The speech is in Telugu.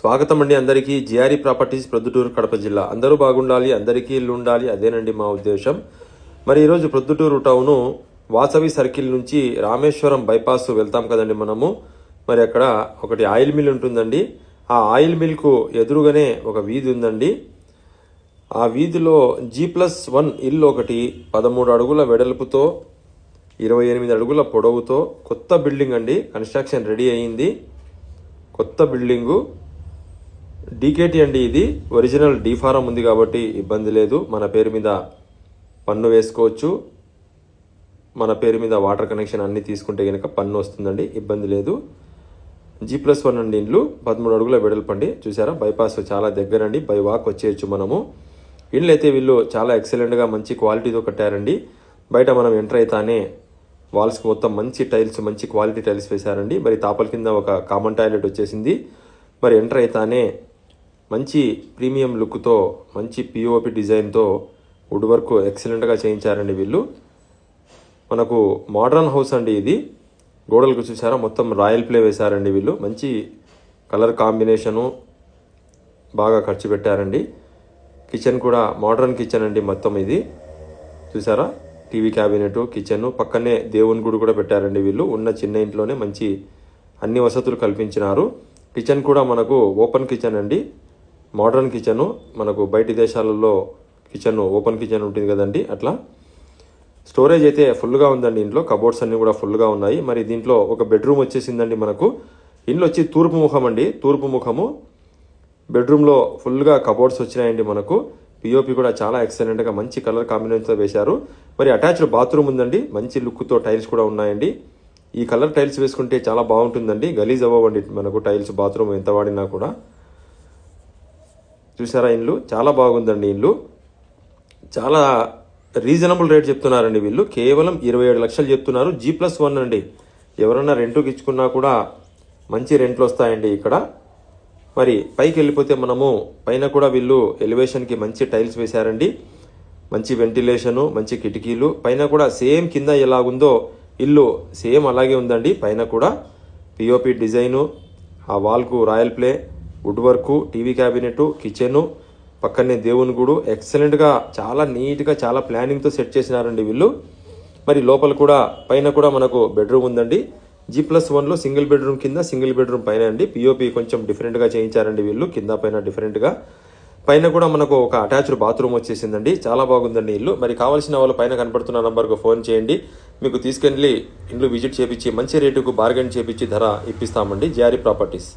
స్వాగతం అండి అందరికీ. జిఆర్ఈ ప్రాపర్టీస్ ప్రొద్దుటూరు కడప జిల్లా. అందరూ బాగుండాలి అందరికీ ఇల్లు ఉండాలి అదేనండి మా ఉద్దేశం. మరి ఈరోజు ప్రొద్దుటూరు టౌను వాసవి సర్కిల్ నుంచి రామేశ్వరం బైపాస్ వెళ్తాం కదండి మనము. మరి అక్కడ ఒకటి ఆయిల్ మిల్ ఉంటుందండి. ఆ ఆయిల్ మిల్కు ఎదురుగానే ఒక వీధి ఉందండి. ఆ వీధిలో జీ ప్లస్ వన్ ఇల్లు ఒకటి పదమూడు అడుగుల వెడల్పుతో ఇరవై ఎనిమిది అడుగుల పొడవుతో కొత్త బిల్డింగ్ అండి. కన్స్ట్రక్షన్ రెడీ అయ్యింది కొత్త బిల్డింగు. డీకేటీ అండి ఇది. ఒరిజినల్ డీఫారం ఉంది కాబట్టి ఇబ్బంది లేదు. మన పేరు మీద పన్ను వేసుకోవచ్చు. మన పేరు మీద వాటర్ కనెక్షన్ అన్నీ తీసుకుంటే కనుక పన్ను వస్తుందండి. ఇబ్బంది లేదు. జీ ప్లస్ వన్ అండి ఇండ్లు. పదమూడు అడుగుల వెడల్పండి. చూసారా? బైపాస్ చాలా దగ్గరండి. బై వాక్ వచ్చేయచ్చు మనము. ఇండ్లు అయితే వీళ్ళు చాలా ఎక్సలెంట్గా మంచి క్వాలిటీతో కట్టారండి. బయట మనం ఎంటర్ అయితానే వాల్స్కి మొత్తం మంచి టైల్స్ మంచి క్వాలిటీ టైల్స్ వేశారండి. మరి తాపల కింద ఒక కామన్ టాయిలెట్ వచ్చేసింది. మరి ఎంటర్ అయితానే మంచి ప్రీమియం లుక్తో మంచి పిఓపి డిజైన్తో వుడ్ వర్క్ ఎక్సలెంట్గా చేయించారండి వీళ్ళు. మనకు మోడర్న్ హౌస్ అండి ఇది. గోడలకు చూసారా మొత్తం రాయల్ ప్లే వేశారండి వీళ్ళు. మంచి కలర్ కాంబినేషను బాగా ఖర్చు పెట్టారండి. కిచెన్ కూడా మోడర్న్ కిచెన్ అండి మొత్తం ఇది. చూసారా టీవీ క్యాబినెట్ కిచెన్. పక్కనే దేవుని గుడి కూడా పెట్టారండి వీళ్ళు. ఉన్న చిన్న ఇంట్లోనే మంచి అన్ని వసతులు కల్పించినారు. కిచెన్ కూడా మనకు ఓపెన్ కిచెన్ అండి. మోడర్న్ కిచెను మనకు బయటి దేశాలలో కిచెన్ ఓపెన్ కిచెన్ ఉంటుంది కదండి అట్లా. స్టోరేజ్ అయితే ఫుల్గా ఉందండి ఇంట్లో కబోర్డ్స్ అన్నీ కూడా ఫుల్గా ఉన్నాయి. మరి దీంట్లో ఒక బెడ్రూమ్ వచ్చేసిందండి మనకు. ఇంట్లో వచ్చి తూర్పు ముఖం అండి తూర్పు ముఖము. బెడ్రూమ్లో ఫుల్గా కబోర్డ్స్ వచ్చినాయండి మనకు. పిఓపి కూడా చాలా ఎక్సలెంట్గా మంచి కలర్ కాంబినేషన్తో వేశారు. మరి అటాచ్డ్ బాత్రూమ్ ఉందండి మంచి లుక్తో టైల్స్ కూడా ఉన్నాయండి. ఈ కలర్ టైల్స్ వేసుకుంటే చాలా బాగుంటుందండి. గలీజ్ అవ్వండి మనకు టైల్స్ బాత్రూమ్ ఎంత వాడినా కూడా. చూసారా ఇల్లు? చాలా బాగుందండి ఇల్లు. చాలా రీజనబుల్ రేట్ చెప్తున్నారండి వీళ్ళు. కేవలం ఇరవై ఏడు లక్షలు చెప్తున్నారు. జీ ప్లస్ వన్ అండి. ఎవరన్నా రెంటుకి ఇచ్చుకున్నా కూడా మంచి రెంట్లు వస్తాయండి ఇక్కడ. మరి పైకి వెళ్ళిపోతే మనము పైన కూడా వీళ్ళు ఎలివేషన్కి మంచి టైల్స్ వేశారండి. మంచి వెంటిలేషను మంచి కిటికీలు. పైన కూడా సేమ్ కింద ఎలాగుందో ఇల్లు సేమ్ అలాగే ఉందండి. పైన కూడా పిఓపి డిజైను ఆ వాల్కు royal play wood work TV cabinet kitchen పక్కనే దేవుని గుడు. ఎక్సలెంట్గా చాలా నీట్గా చాలా ప్లానింగ్తో సెట్ చేసినారండి వీళ్ళు. మరి లోపల కూడా పైన కూడా మనకు బెడ్రూమ్ ఉందండి. జీ ప్లస్ వన్లో సింగిల్ బెడ్రూమ్ కింద సింగిల్ బెడ్రూమ్ పైన అండి. పిఓపి కొంచెం డిఫరెంట్గా చేయించారండి వీళ్ళు కింద పైన డిఫరెంట్గా. పైన కూడా మనకు ఒక అటాచ్డ్ బాత్రూమ్ వచ్చేసిందండి. చాలా బాగుందండి ఇల్లు. మరి కావాల్సిన వాళ్ళు పైన కనపడుతున్న నంబర్కు ఫోన్ చేయండి. మీకు తీసుకెళ్ళి ఇండ్లు విజిట్ చేపించి మంచి రేటుకు బార్గెన్ చేపించి ధర ఇప్పిస్తామండి. జారీ ప్రాపర్టీస్.